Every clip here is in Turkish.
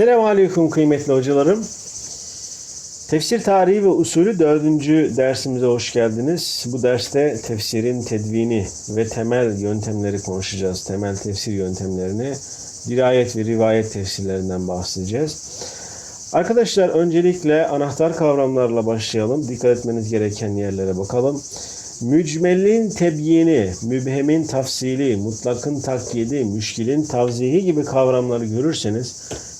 Selamun Aleyküm kıymetli hocalarım. Tefsir tarihi ve usulü dördüncü dersimize hoş geldiniz. Bu derste tefsirin tedvini ve temel yöntemleri konuşacağız. Temel tefsir yöntemlerini, dirayet ve rivayet tefsirlerinden bahsedeceğiz. Arkadaşlar öncelikle anahtar kavramlarla başlayalım. Dikkat etmeniz gereken yerlere bakalım. Mücmelin tebyini, mübhemin tafsili, mutlakın takyidi, müşkilin tavzihi gibi kavramları görürseniz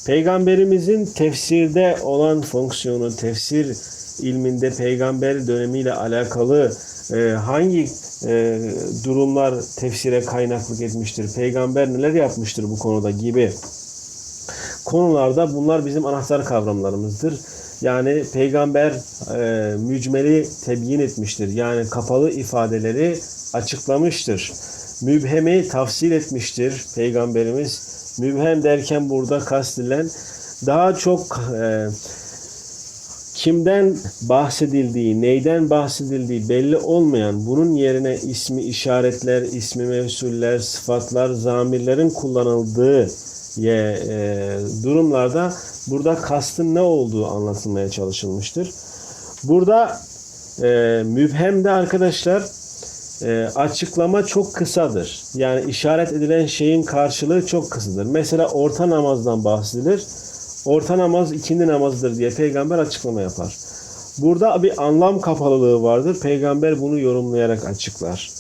Peygamberimizin tefsirde olan fonksiyonu, tefsir ilminde peygamber dönemiyle alakalı e, hangi e, durumlar tefsire kaynaklık etmiştir, peygamber neler yapmıştır bu konuda gibi konularda bunlar bizim anahtar kavramlarımızdır. Yani peygamber e, mücmeli tebyin etmiştir. Yani kapalı ifadeleri açıklamıştır. Mübhemi tafsil etmiştir peygamberimiz. Mübhem derken burada kastedilen daha çok e, kimden bahsedildiği, neyden bahsedildiği belli olmayan bunun yerine ismi işaretler, ismi mevsuller, sıfatlar, zamirlerin kullanıldığı ye, e, durumlarda burada kastın ne olduğu anlatılmaya çalışılmıştır. Burada e, mübhemde arkadaşlar e, açıklama çok kısadır. Yani işaret edilen şeyin karşılığı çok kısadır. Mesela orta namazdan bahsedilir. Orta namaz ikindi namazıdır diye peygamber açıklama yapar. Burada bir anlam kapalılığı vardır. Peygamber bunu yorumlayarak açıklar.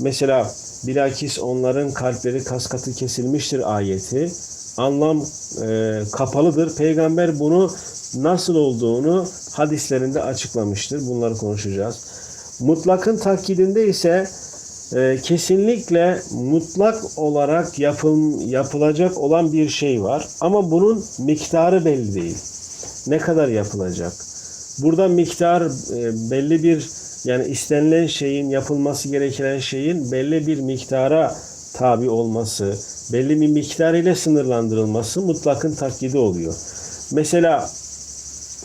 Mesela bilakis onların kalpleri kaskatı kesilmiştir ayeti. Anlam e, kapalıdır. Peygamber bunu nasıl olduğunu hadislerinde açıklamıştır. Bunları konuşacağız. Mutlakın takkidinde ise e, kesinlikle mutlak olarak yapıl, yapılacak olan bir şey var. Ama bunun miktarı belli değil. Ne kadar yapılacak? Burada miktar e, belli bir yani istenilen şeyin yapılması gereken şeyin belli bir miktara tabi olması, belli bir miktar ile sınırlandırılması mutlakın taklidi oluyor. Mesela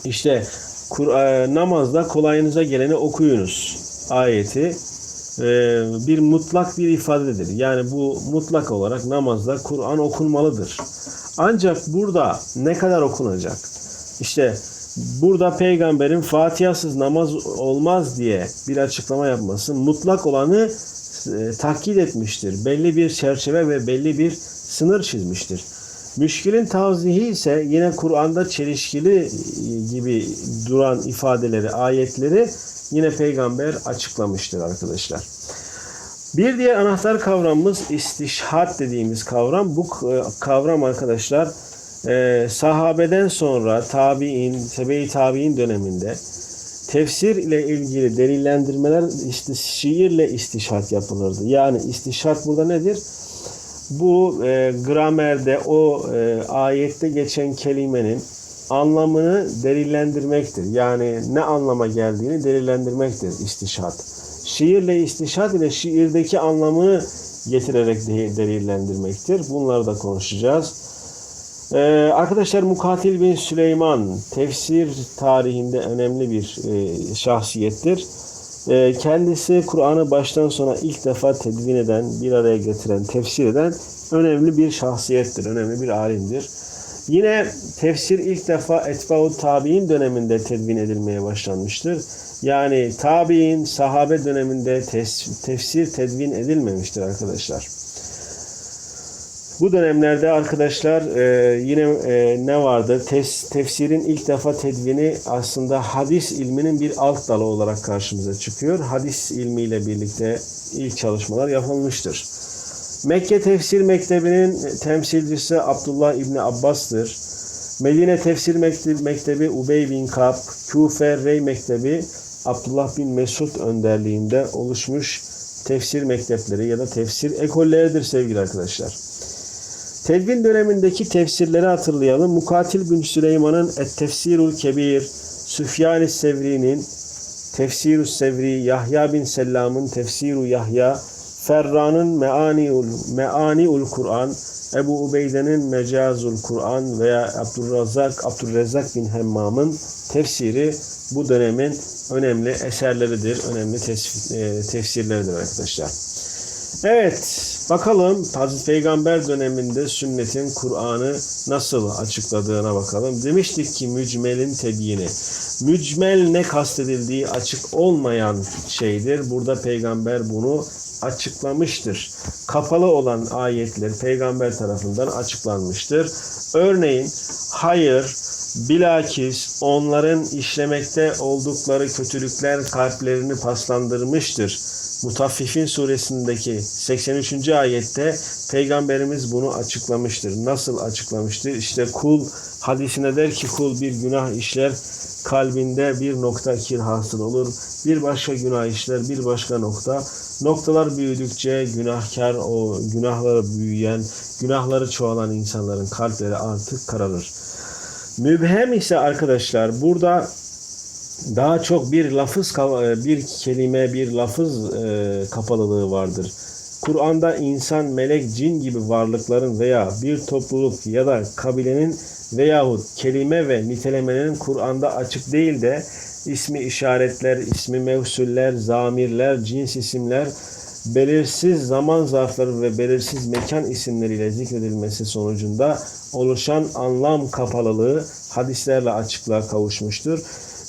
işte Kur- namazda kolayınıza geleni okuyunuz ayeti e, bir mutlak bir ifadedir. Yani bu mutlak olarak namazda Kur'an okunmalıdır. Ancak burada ne kadar okunacak? İşte burada peygamberin Fatiha'sız namaz olmaz diye bir açıklama yapması mutlak olanı e, takkit etmiştir. Belli bir çerçeve ve belli bir sınır çizmiştir. Müşkilin tavzihi ise yine Kur'an'da çelişkili gibi duran ifadeleri, ayetleri yine peygamber açıklamıştır arkadaşlar. Bir diğer anahtar kavramımız istişhat dediğimiz kavram. Bu kavram arkadaşlar e, sahabeden sonra tabi'in, sebe-i tabi'in döneminde tefsir ile ilgili delillendirmeler işte şiirle istişhat yapılırdı. Yani istişhat burada nedir? Bu e, gramerde o e, ayette geçen kelimenin anlamını delillendirmektir. Yani ne anlama geldiğini delillendirmektir istişhat. Şiirle istişhat ile şiirdeki anlamını getirerek delillendirmektir. Bunları da konuşacağız. Ee, arkadaşlar Mukatil bin Süleyman tefsir tarihinde önemli bir e, şahsiyettir. E, kendisi Kur'an'ı baştan sona ilk defa tedvin eden, bir araya getiren, tefsir eden önemli bir şahsiyettir, önemli bir alimdir. Yine tefsir ilk defa Etba'u Tabi'in döneminde tedvin edilmeye başlanmıştır. Yani Tabi'in sahabe döneminde tefsir tedvin edilmemiştir arkadaşlar. Bu dönemlerde arkadaşlar e, yine e, ne vardı? Tes, tefsirin ilk defa tedvini aslında hadis ilminin bir alt dalı olarak karşımıza çıkıyor. Hadis ilmiyle birlikte ilk çalışmalar yapılmıştır. Mekke Tefsir Mektebi'nin temsilcisi Abdullah İbni Abbas'tır. Medine Tefsir Mektebi Ubey bin Kab, Küfe Rey Mektebi Abdullah bin Mesud önderliğinde oluşmuş tefsir mektepleri ya da tefsir ekolleridir sevgili arkadaşlar. Tedvin dönemindeki tefsirleri hatırlayalım. Mukatil bin Süleyman'ın Et-Tefsirul Kebir, Süfyan-ı Sevri'nin Tefsirü Sevri, Yahya bin Sellam'ın Tefsiru Yahya, Ferran'ın Meaniul Meaniul Kur'an, Ebu Ubeyde'nin Mecazul Kur'an veya Abdurrazak Abdurrezzak bin Hemmam'ın tefsiri bu dönemin önemli eserleridir, önemli tefsirleridir arkadaşlar. Evet, Bakalım Hazreti Peygamber döneminde sünnetin Kur'an'ı nasıl açıkladığına bakalım. Demiştik ki mücmelin tebyini. Mücmel ne kastedildiği açık olmayan şeydir. Burada peygamber bunu açıklamıştır. Kapalı olan ayetler peygamber tarafından açıklanmıştır. Örneğin hayır, bilakis onların işlemekte oldukları kötülükler kalplerini paslandırmıştır. Mutaffifin suresindeki 83. ayette peygamberimiz bunu açıklamıştır. Nasıl açıklamıştır? İşte kul hadisine der ki kul bir günah işler kalbinde bir nokta kir hasıl olur. Bir başka günah işler bir başka nokta. Noktalar büyüdükçe günahkar o günahları büyüyen, günahları çoğalan insanların kalpleri artık kararır. Mübhem ise arkadaşlar burada daha çok bir lafız bir kelime bir lafız e, kapalılığı vardır. Kur'an'da insan, melek, cin gibi varlıkların veya bir topluluk ya da kabilenin veyahut kelime ve nitelemenin Kur'an'da açık değil de ismi işaretler, ismi mevsuller, zamirler, cins isimler, belirsiz zaman zarfları ve belirsiz mekan isimleriyle zikredilmesi sonucunda oluşan anlam kapalılığı hadislerle açıklığa kavuşmuştur.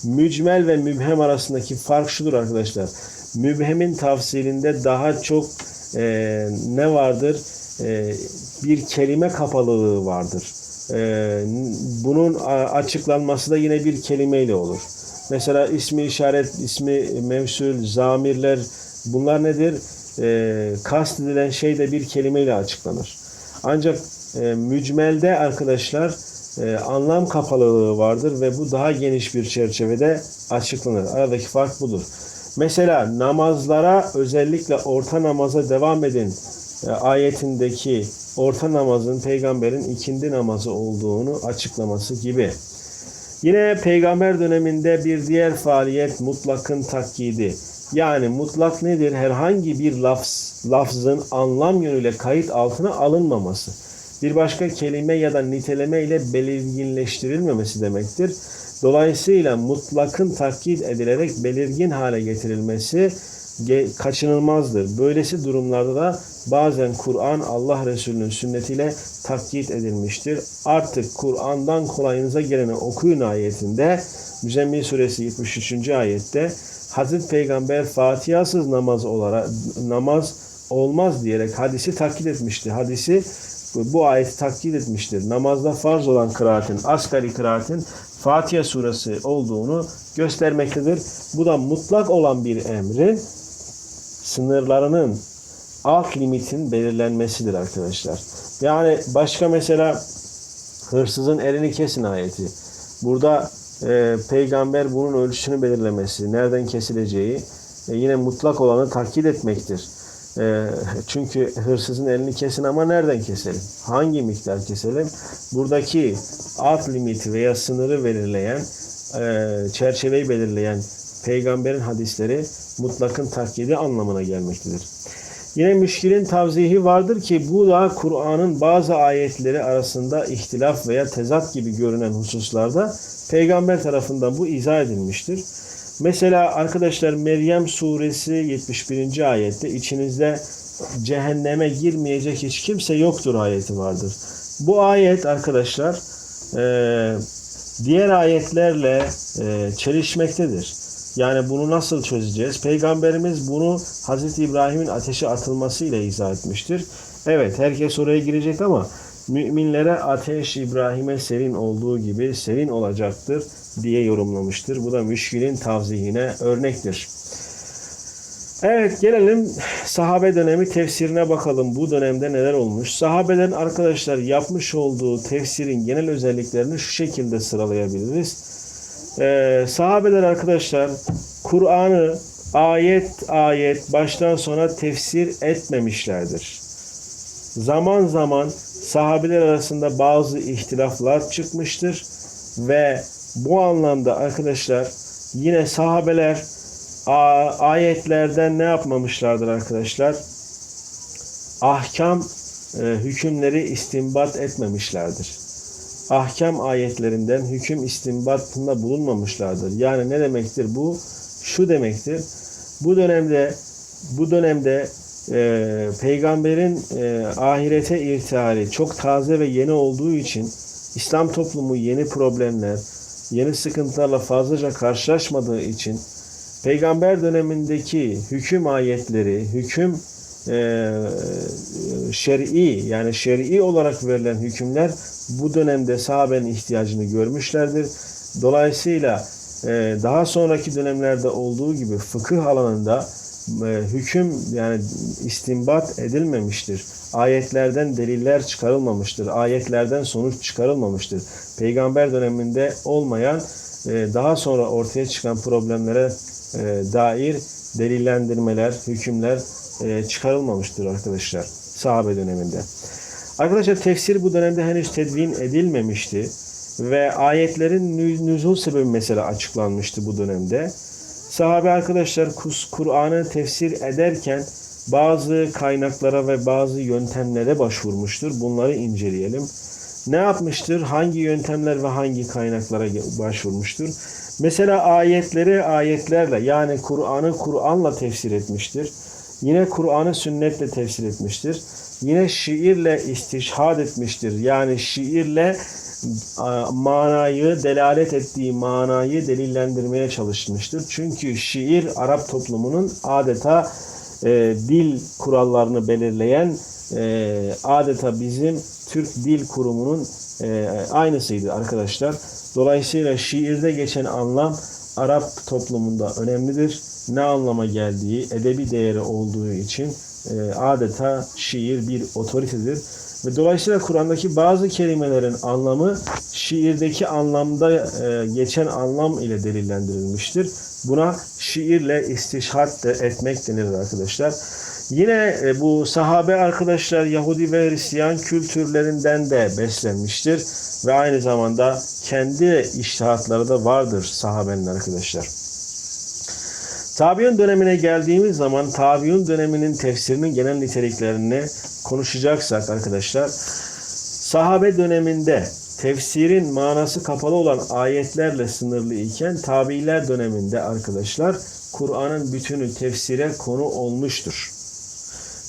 Mücmel ve mübhem arasındaki fark şudur arkadaşlar. Mübhemin tafsirinde daha çok e, ne vardır? E, bir kelime kapalılığı vardır. E, bunun açıklanması da yine bir kelimeyle olur. Mesela ismi işaret, ismi mevsul, zamirler bunlar nedir? E, kast edilen şey de bir kelimeyle açıklanır. Ancak e, mücmelde arkadaşlar e, anlam kapalılığı vardır ve bu daha geniş bir çerçevede açıklanır. Aradaki fark budur. Mesela namazlara özellikle orta namaza devam edin e, ayetindeki orta namazın peygamberin ikindi namazı olduğunu açıklaması gibi. Yine peygamber döneminde bir diğer faaliyet mutlakın takkidi. Yani mutlak nedir? Herhangi bir lafz, lafzın anlam yönüyle kayıt altına alınmaması. Bir başka kelime ya da niteleme ile belirginleştirilmemesi demektir. Dolayısıyla mutlakın takkit edilerek belirgin hale getirilmesi kaçınılmazdır. Böylesi durumlarda da bazen Kur'an Allah Resulü'nün sünnetiyle takkit edilmiştir. Artık Kur'an'dan kolayınıza geleni okuyun ayetinde Müzzemmil suresi 73. ayette Hazreti Peygamber Fatiha'sız namaz olarak namaz olmaz diyerek hadisi takkit etmişti. Hadisi bu ayeti takkit etmiştir. Namazda farz olan kıraatin, asgari kıraatin Fatiha suresi olduğunu göstermektedir. Bu da mutlak olan bir emrin sınırlarının alt limitin belirlenmesidir arkadaşlar. Yani başka mesela hırsızın elini kesin ayeti. Burada e, peygamber bunun ölçüsünü belirlemesi, nereden kesileceği e, yine mutlak olanı takkit etmektir. E, çünkü hırsızın elini kesin ama nereden keselim? Hangi miktar keselim? Buradaki alt limiti veya sınırı belirleyen, e, çerçeveyi belirleyen peygamberin hadisleri mutlakın takkidi anlamına gelmektedir. Yine müşkilin tavzihi vardır ki bu da Kur'an'ın bazı ayetleri arasında ihtilaf veya tezat gibi görünen hususlarda peygamber tarafından bu izah edilmiştir. Mesela arkadaşlar Meryem suresi 71. ayette içinizde cehenneme girmeyecek hiç kimse yoktur ayeti vardır. Bu ayet arkadaşlar diğer ayetlerle çelişmektedir. Yani bunu nasıl çözeceğiz? Peygamberimiz bunu Hazreti İbrahim'in ateşe atılması ile izah etmiştir. Evet herkes oraya girecek ama müminlere ateş İbrahim'e serin olduğu gibi serin olacaktır diye yorumlamıştır. Bu da müşkilin tavzihine örnektir. Evet gelelim sahabe dönemi tefsirine bakalım. Bu dönemde neler olmuş? Sahabelerin arkadaşlar yapmış olduğu tefsirin genel özelliklerini şu şekilde sıralayabiliriz. Ee, sahabeler arkadaşlar Kur'an'ı ayet ayet baştan sona tefsir etmemişlerdir. Zaman zaman sahabeler arasında bazı ihtilaflar çıkmıştır ve bu anlamda arkadaşlar yine sahabeler ayetlerden ne yapmamışlardır arkadaşlar? Ahkam e, hükümleri istinbat etmemişlerdir. Ahkam ayetlerinden hüküm istinbatında bulunmamışlardır. Yani ne demektir bu? Şu demektir. Bu dönemde bu dönemde e, peygamberin e, ahirete irtihali çok taze ve yeni olduğu için İslam toplumu yeni problemler, yeni sıkıntılarla fazlaca karşılaşmadığı için peygamber dönemindeki hüküm ayetleri, hüküm e, şer'i yani şer'i olarak verilen hükümler bu dönemde sahabenin ihtiyacını görmüşlerdir. Dolayısıyla e, daha sonraki dönemlerde olduğu gibi fıkıh alanında hüküm yani istinbat edilmemiştir. Ayetlerden deliller çıkarılmamıştır. Ayetlerden sonuç çıkarılmamıştır. Peygamber döneminde olmayan e, daha sonra ortaya çıkan problemlere e, dair delillendirmeler, hükümler e, çıkarılmamıştır arkadaşlar sahabe döneminde. Arkadaşlar tefsir bu dönemde henüz tedvin edilmemişti ve ayetlerin nü- nüzul sebebi mesela açıklanmıştı bu dönemde. Sahabe arkadaşlar Kur'an'ı tefsir ederken bazı kaynaklara ve bazı yöntemlere başvurmuştur. Bunları inceleyelim. Ne yapmıştır? Hangi yöntemler ve hangi kaynaklara başvurmuştur? Mesela ayetleri ayetlerle yani Kur'an'ı Kur'an'la tefsir etmiştir. Yine Kur'an'ı sünnetle tefsir etmiştir. Yine şiirle istişhad etmiştir. Yani şiirle manayı, delalet ettiği manayı delillendirmeye çalışmıştır. Çünkü şiir Arap toplumunun adeta e, dil kurallarını belirleyen e, adeta bizim Türk Dil Kurumu'nun e, aynısıydı arkadaşlar. Dolayısıyla şiirde geçen anlam Arap toplumunda önemlidir. Ne anlama geldiği, edebi değeri olduğu için e, adeta şiir bir otoritedir. Ve dolayısıyla Kur'an'daki bazı kelimelerin anlamı şiirdeki anlamda e, geçen anlam ile delillendirilmiştir. Buna şiirle istişhat de etmek denir arkadaşlar. Yine e, bu sahabe arkadaşlar Yahudi ve Hristiyan kültürlerinden de beslenmiştir. Ve aynı zamanda kendi iştihatları da vardır sahabenin arkadaşlar. Tabiun dönemine geldiğimiz zaman Tabiun döneminin tefsirinin genel niteliklerini konuşacaksak arkadaşlar sahabe döneminde tefsirin manası kapalı olan ayetlerle sınırlı iken tabiiler döneminde arkadaşlar Kur'an'ın bütünü tefsire konu olmuştur.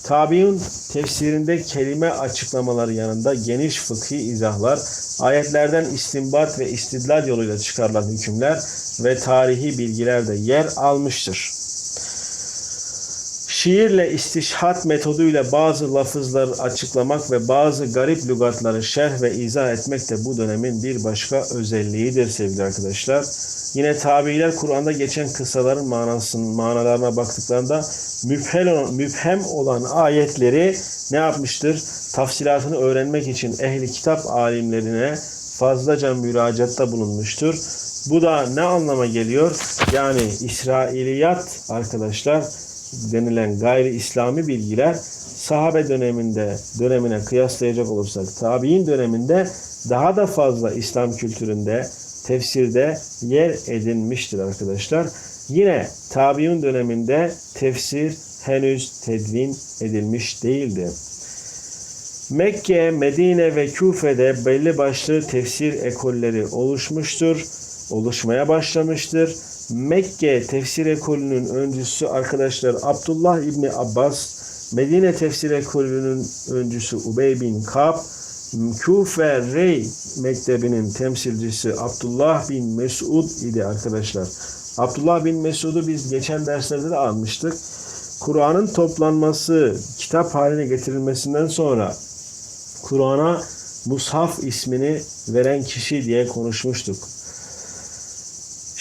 Tabiun tefsirinde kelime açıklamaları yanında geniş fıkhi izahlar, ayetlerden istinbat ve istidlal yoluyla çıkarılan hükümler ve tarihi bilgiler de yer almıştır. Şiirle istişhat metoduyla bazı lafızları açıklamak ve bazı garip lügatları şerh ve izah etmek de bu dönemin bir başka özelliğidir sevgili arkadaşlar. Yine tabiiler Kur'an'da geçen kıssaların manasının manalarına baktıklarında müphem olan, ayetleri ne yapmıştır? Tafsilatını öğrenmek için ehli kitap alimlerine fazlaca müracaatta bulunmuştur. Bu da ne anlama geliyor? Yani İsrailiyat arkadaşlar denilen gayri İslami bilgiler sahabe döneminde dönemine kıyaslayacak olursak tabi'in döneminde daha da fazla İslam kültüründe tefsirde yer edinmiştir arkadaşlar. Yine tabi'un döneminde tefsir henüz tedvin edilmiş değildi. Mekke, Medine ve Küfe'de belli başlı tefsir ekolleri oluşmuştur, oluşmaya başlamıştır. Mekke tefsir ekolünün öncüsü arkadaşlar Abdullah İbni Abbas, Medine tefsir ekolünün öncüsü Ubey bin Kab, Küfe Rey mektebinin temsilcisi Abdullah bin Mesud idi arkadaşlar. Abdullah bin Mesud'u biz geçen derslerde de almıştık. Kur'an'ın toplanması, kitap haline getirilmesinden sonra Kur'an'a Mushaf ismini veren kişi diye konuşmuştuk.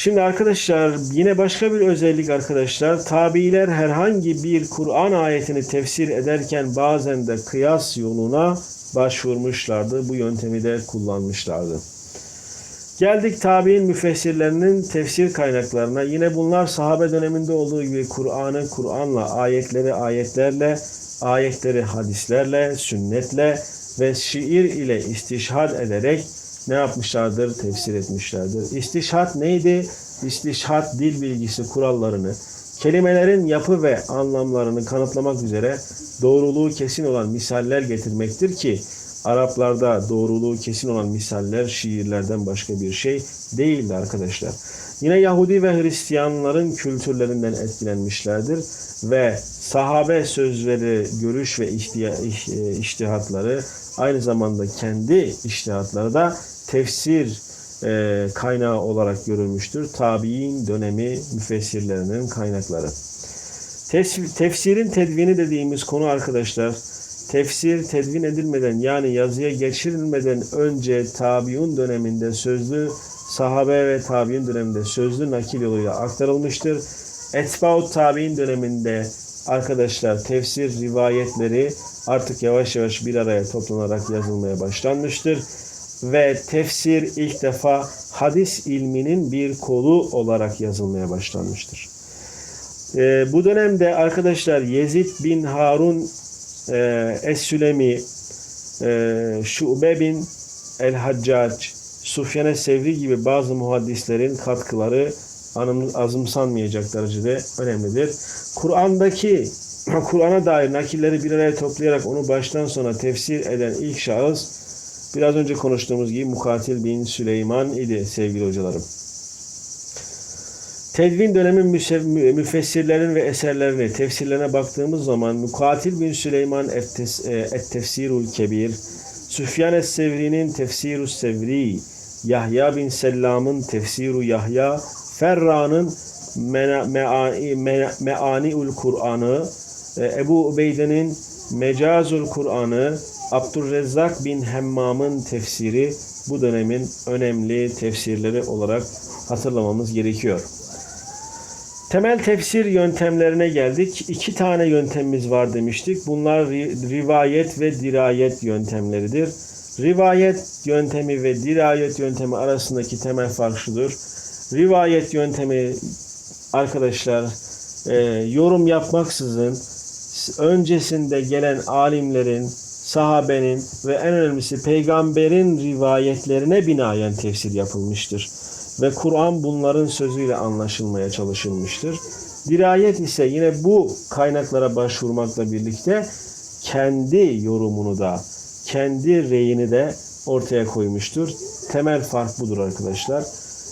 Şimdi arkadaşlar yine başka bir özellik arkadaşlar. Tabiiler herhangi bir Kur'an ayetini tefsir ederken bazen de kıyas yoluna başvurmuşlardı. Bu yöntemi de kullanmışlardı. Geldik tabi'in müfessirlerinin tefsir kaynaklarına. Yine bunlar sahabe döneminde olduğu gibi Kur'an'ı Kur'an'la, ayetleri ayetlerle, ayetleri hadislerle, sünnetle ve şiir ile istişhad ederek ne yapmışlardır? Tefsir etmişlerdir. İstişhad neydi? İstişhad dil bilgisi kurallarını, kelimelerin yapı ve anlamlarını kanıtlamak üzere doğruluğu kesin olan misaller getirmektir ki Araplarda doğruluğu kesin olan misaller şiirlerden başka bir şey değildi arkadaşlar. Yine Yahudi ve Hristiyanların kültürlerinden etkilenmişlerdir ve sahabe sözleri, görüş ve e, iştihatları aynı zamanda kendi iştihatları da tefsir e, kaynağı olarak görülmüştür. Tabi'in dönemi müfessirlerinin kaynakları. Tefsir, tefsirin tedvini dediğimiz konu arkadaşlar, tefsir tedvin edilmeden yani yazıya geçirilmeden önce tabiun döneminde sözlü sahabe ve tabiun döneminde sözlü nakil yoluyla aktarılmıştır. Etbaut tabiin döneminde arkadaşlar tefsir rivayetleri artık yavaş yavaş bir araya toplanarak yazılmaya başlanmıştır. Ve tefsir ilk defa hadis ilminin bir kolu olarak yazılmaya başlanmıştır. Ee, bu dönemde arkadaşlar Yezid bin Harun e, Es-Sülemi, e, Şube bin El-Haccac, Sufyan Sevri gibi bazı muhaddislerin katkıları azımsanmayacak derecede önemlidir. Kur'an'daki Kur'an'a dair nakilleri bir araya toplayarak onu baştan sona tefsir eden ilk şahıs biraz önce konuştuğumuz gibi Mukatil bin Süleyman idi sevgili hocalarım. Tedvin dönemi müfessirlerin ve eserlerine, tefsirlerine baktığımız zaman Mukatil bin Süleyman e, Et-Tefsirul Kebir, Süfyan Es-Sevri'nin Tefsirus Sevri, Yahya bin Sellam'ın Tefsiru Yahya, Ferra'nın Meaniul Kur'an'ı, e, Ebu Ubeyde'nin Mecazul Kur'an'ı, Abdurrezzak bin Hemmam'ın tefsiri bu dönemin önemli tefsirleri olarak hatırlamamız gerekiyor. Temel tefsir yöntemlerine geldik. İki tane yöntemimiz var demiştik. Bunlar ri- rivayet ve dirayet yöntemleridir. Rivayet yöntemi ve dirayet yöntemi arasındaki temel fark şudur. Rivayet yöntemi arkadaşlar e, yorum yapmaksızın öncesinde gelen alimlerin, sahabenin ve en önemlisi peygamberin rivayetlerine binaen tefsir yapılmıştır. Ve Kur'an bunların sözüyle anlaşılmaya çalışılmıştır. Dirayet ise yine bu kaynaklara başvurmakla birlikte kendi yorumunu da, kendi reyini de ortaya koymuştur. Temel fark budur arkadaşlar.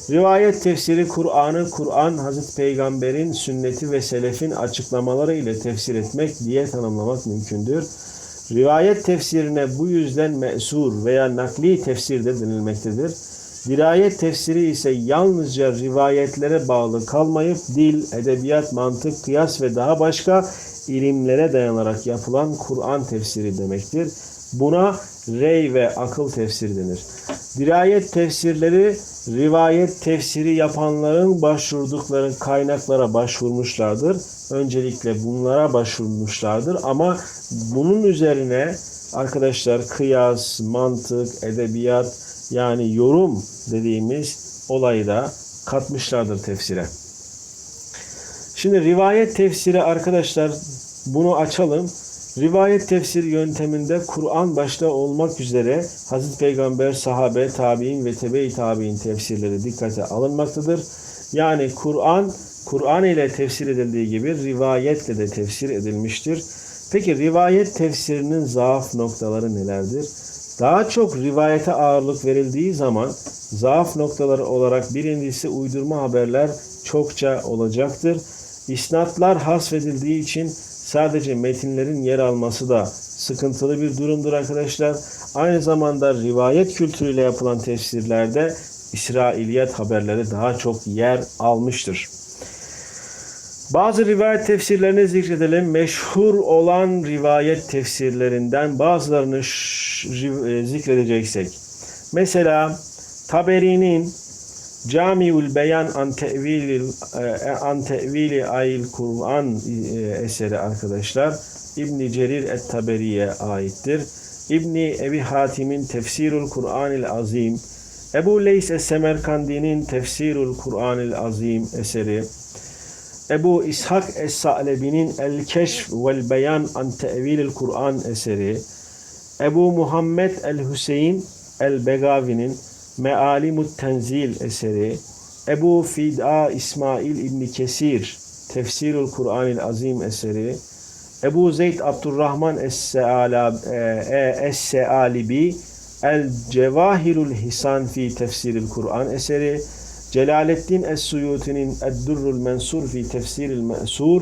Rivayet tefsiri Kur'an'ı Kur'an Hazreti Peygamber'in sünneti ve selefin açıklamaları ile tefsir etmek diye tanımlamak mümkündür. Rivayet tefsirine bu yüzden me'sur veya nakli tefsir de denilmektedir. Dirayet tefsiri ise yalnızca rivayetlere bağlı kalmayıp dil, edebiyat, mantık, kıyas ve daha başka ilimlere dayanarak yapılan Kur'an tefsiri demektir. Buna rey ve akıl tefsiri denir. Dirayet tefsirleri rivayet tefsiri yapanların başvurdukları kaynaklara başvurmuşlardır. Öncelikle bunlara başvurmuşlardır ama bunun üzerine arkadaşlar kıyas, mantık, edebiyat yani yorum dediğimiz olayı da katmışlardır tefsire. Şimdi rivayet tefsiri arkadaşlar bunu açalım. Rivayet tefsir yönteminde Kur'an başta olmak üzere Hazreti Peygamber, sahabe, tabi'in ve tebe-i tabi'in tefsirleri dikkate alınmaktadır. Yani Kur'an, Kur'an ile tefsir edildiği gibi rivayetle de tefsir edilmiştir. Peki rivayet tefsirinin zaaf noktaları nelerdir? Daha çok rivayete ağırlık verildiği zaman zaaf noktaları olarak birincisi uydurma haberler çokça olacaktır. İsnatlar hasfedildiği için sadece metinlerin yer alması da sıkıntılı bir durumdur arkadaşlar. Aynı zamanda rivayet kültürüyle yapılan tefsirlerde İsrailiyet haberleri daha çok yer almıştır. Bazı rivayet tefsirlerini zikredelim. Meşhur olan rivayet tefsirlerinden bazılarını e, zikredeceksek. Mesela Taberi'nin Camiül Beyan an Tevilil e, an Tevili Ayil Kur'an e, eseri arkadaşlar İbn Cerir et-Taberi'ye aittir. İbni Ebi Hatim'in Tefsirul Kur'anil Azim, Ebu Leys es-Semerkandi'nin Tefsirul Kur'anil Azim eseri, Ebu İshak Es-Sa'lebi'nin El-Keşf vel Beyan an Tevilil Kur'an eseri, Ebu Muhammed El-Hüseyin El-Begavi'nin Mealimut Tenzil eseri, Ebu Fida İsmail İbni Kesir Tefsirul Kur'anil Azim eseri, Ebu Zeyd Abdurrahman Es-Seala- e, Es-Sealibi El Cevahirul Hisan fi Tefsiril Kur'an eseri Celaleddin Es-Suyuti'nin Eddurrul Mensur fi Tefsiril Me'sur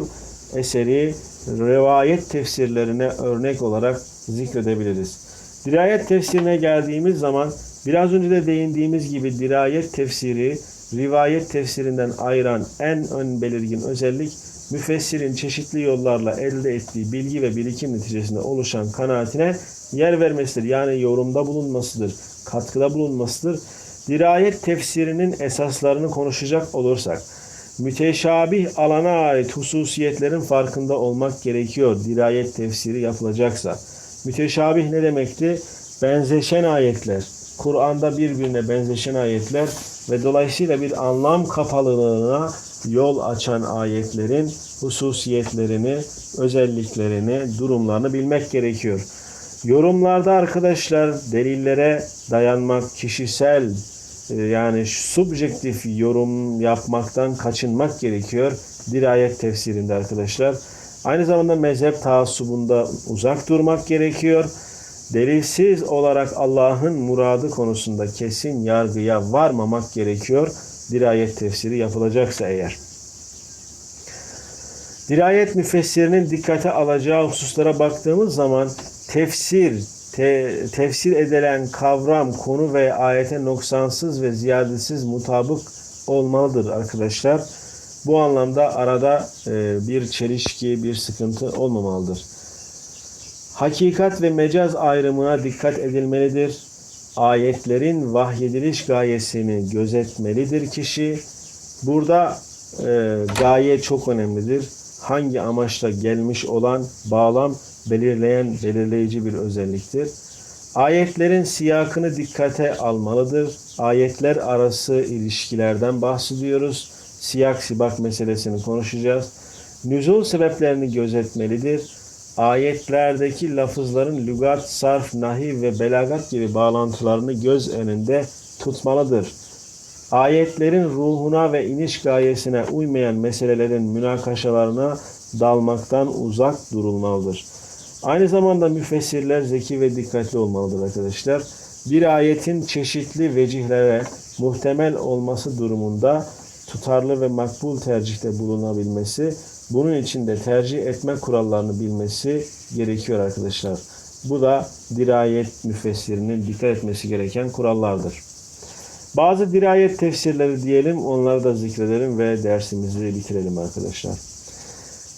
eseri rivayet tefsirlerine örnek olarak zikredebiliriz. Dirayet tefsirine geldiğimiz zaman biraz önce de değindiğimiz gibi dirayet tefsiri rivayet tefsirinden ayıran en ön belirgin özellik müfessirin çeşitli yollarla elde ettiği bilgi ve birikim neticesinde oluşan kanaatine yer vermesidir. Yani yorumda bulunmasıdır, katkıda bulunmasıdır. Dirayet tefsirinin esaslarını konuşacak olursak, müteşabih alana ait hususiyetlerin farkında olmak gerekiyor dirayet tefsiri yapılacaksa. Müteşabih ne demekti? Benzeşen ayetler. Kur'an'da birbirine benzeşen ayetler ve dolayısıyla bir anlam kapalılığına yol açan ayetlerin hususiyetlerini, özelliklerini, durumlarını bilmek gerekiyor. Yorumlarda arkadaşlar delillere dayanmak, kişisel e, yani subjektif yorum yapmaktan kaçınmak gerekiyor dirayet tefsirinde arkadaşlar. Aynı zamanda mezhep taassubunda uzak durmak gerekiyor. Delilsiz olarak Allah'ın muradı konusunda kesin yargıya varmamak gerekiyor. Dirayet tefsiri yapılacaksa eğer. Dirayet müfessirinin dikkate alacağı hususlara baktığımız zaman tefsir, te- tefsir edilen kavram, konu ve ayete noksansız ve ziyadesiz mutabık olmalıdır arkadaşlar. Bu anlamda arada e, bir çelişki, bir sıkıntı olmamalıdır. Hakikat ve mecaz ayrımına dikkat edilmelidir. Ayetlerin vahyediliş gayesini gözetmelidir kişi. Burada e, gaye çok önemlidir. Hangi amaçla gelmiş olan bağlam belirleyen, belirleyici bir özelliktir. Ayetlerin siyakını dikkate almalıdır. Ayetler arası ilişkilerden bahsediyoruz. Siyak sibak meselesini konuşacağız. Nüzul sebeplerini gözetmelidir. Ayetlerdeki lafızların lügat, sarf, nahiv ve belagat gibi bağlantılarını göz önünde tutmalıdır. Ayetlerin ruhuna ve iniş gayesine uymayan meselelerin münakaşalarına dalmaktan uzak durulmalıdır. Aynı zamanda müfessirler zeki ve dikkatli olmalıdır arkadaşlar. Bir ayetin çeşitli vecihlere muhtemel olması durumunda tutarlı ve makbul tercihte bulunabilmesi, bunun için de tercih etme kurallarını bilmesi gerekiyor arkadaşlar. Bu da dirayet müfessirinin dikkat etmesi gereken kurallardır. Bazı dirayet tefsirleri diyelim, onları da zikredelim ve dersimizi bitirelim arkadaşlar.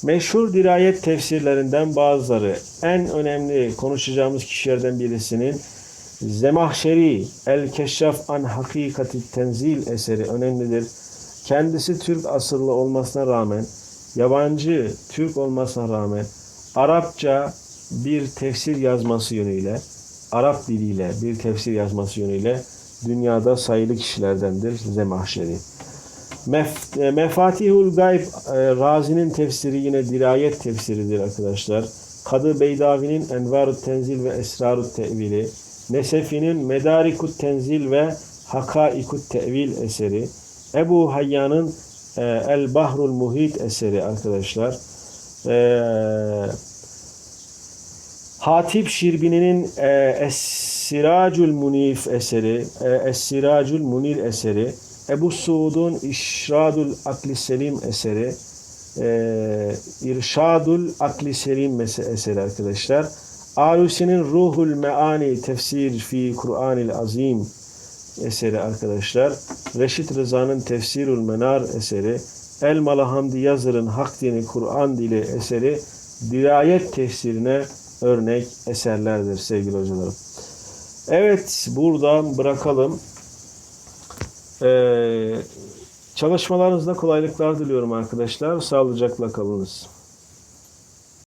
Meşhur dirayet tefsirlerinden bazıları, en önemli konuşacağımız kişilerden birisinin Zemahşeri El Keşşaf An Hakikati Tenzil eseri önemlidir. Kendisi Türk asıllı olmasına rağmen, yabancı Türk olmasına rağmen Arapça bir tefsir yazması yönüyle, Arap diliyle bir tefsir yazması yönüyle dünyada sayılı kişilerdendir Zemahşeri. Mef, e, Mefatihul Gayb e, Razi'nin tefsiri yine dirayet tefsiridir arkadaşlar. Kadı Beydavi'nin Envarut Tenzil ve Esrarut Tevili, Nesefi'nin Medarikut Tenzil ve Hakaikut Tevil eseri, Ebu Hayyan'ın e, El Bahrul Muhit eseri arkadaşlar. E, Hatip Şirbini'nin e, Es-Siracul Munif eseri, e, Es-Siracul Munir eseri, Ebu Suud'un İşradul Akli Selim eseri, e, İrşadul Akli Selim eseri arkadaşlar. Alusi'nin Ruhul Meani Tefsir fi Kur'anil Azim eseri arkadaşlar. Reşit Rıza'nın Tefsirul Menar eseri. Elmalı Hamdi Yazır'ın Hak Dini Kur'an Dili eseri dirayet tefsirine örnek eserlerdir sevgili hocalarım. Evet buradan bırakalım. Ee, çalışmalarınızda kolaylıklar diliyorum arkadaşlar. Sağlıcakla kalınız.